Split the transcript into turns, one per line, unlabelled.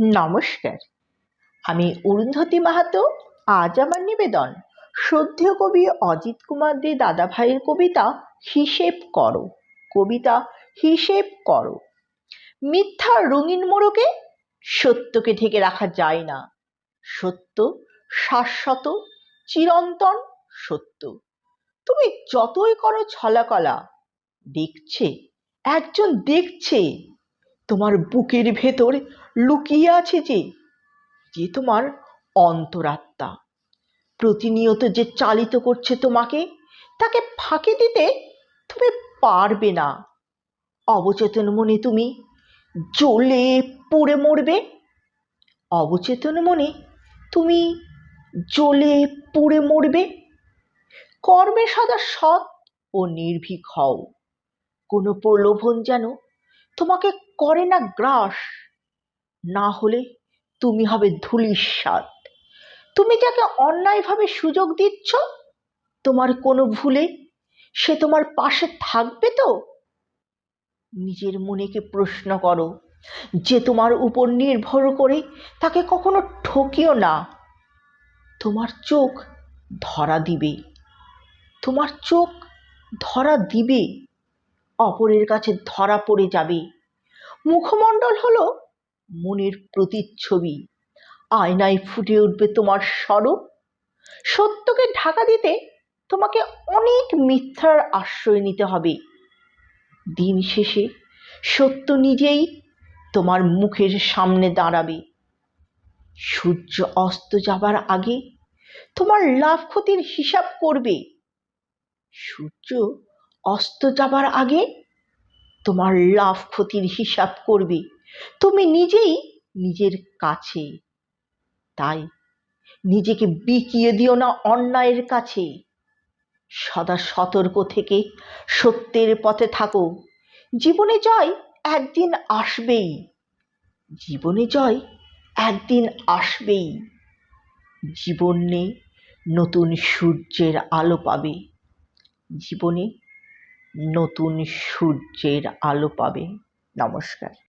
নমস্কার। আমি অরুন্ধতী মাহাতো, আজ আমার নিবেদন শ্রদ্ধেয় কবি অজিত কুমার দে দাদা ভাইয়ের কবিতা হিসেব করো। কবিতা হিসেব করো। মিথ্যা রঙিন মোড়কে সত্যকে ঢেকে রাখা যায় না। সত্য শাশ্বত, চিরন্তন সত্য। তুমি যতই করো ছলাকলা, দেখছে, একজন দেখছে। তোমার বুকের ভেতর লুকিয়ে আছে যে যে তোমার অন্তরাত্মা। প্রতিনিয়ত যে চালিত করছে তোমাকে, তাকে ফাঁকি দিতে তুমি পারবে না। অবচেতন মনে তুমি জ্বলে পুড়ে মরবে। অবচেতন মনে তুমি জ্বলে পুড়ে মরবে। কর্মে সদা সৎ ও নির্ভীক হও। কোনো প্রলোভন যেন তোমাকে করে না গ্রাস। না হলে তুমি হবে ধুলিস্বাদ তুমি যাকে অন্যায়ভাবে সুযোগ দিচ্ছ? তোমার কোনো ভুলে সে তোমার পাশে থাকবে তো? নিজের মনেকে প্রশ্ন করো, যে তোমার উপর নির্ভর করে তাকে কখনো ঠকিও না। তোমার চোখ ধরা দিবে। তোমার চোখ ধরা দিবে। অপরের কাছে ধরা পড়ে যাবে। মুখমণ্ডল হলো মনের প্রতিচ্ছবি। আয়নায় ফুটে উঠবে তোমার স্বরূপ। সত্যকে ঢাকা দিতে তোমাকে অনেক মিথ্যার আশ্রয় নিতে হবে। দিন শেষে সত্য নিজেই তোমার মুখের সামনে দাঁড়াবে। সূর্য অস্ত যাবার আগে তোমার লাভ ক্ষতির হিসাব করবে। সূর্য অস্ত যাবার আগে তোমার লাভ ক্ষতির হিসাব করবে। তুমি নিজেই নিজের কাছে। তাই নিজেকে বিকিয়ে দিও না অন্যায়ের কাছে। সদা সতর্ক থেকে সত্যের পথে থাকো। জীবনে জয় একদিন আসবেই। জীবনে জয় একদিন আসবেই। জীবনে নতুন সূর্যের আলো পাবে। জীবনে নতুন সূর্যের আলো পাবে। নমস্কার।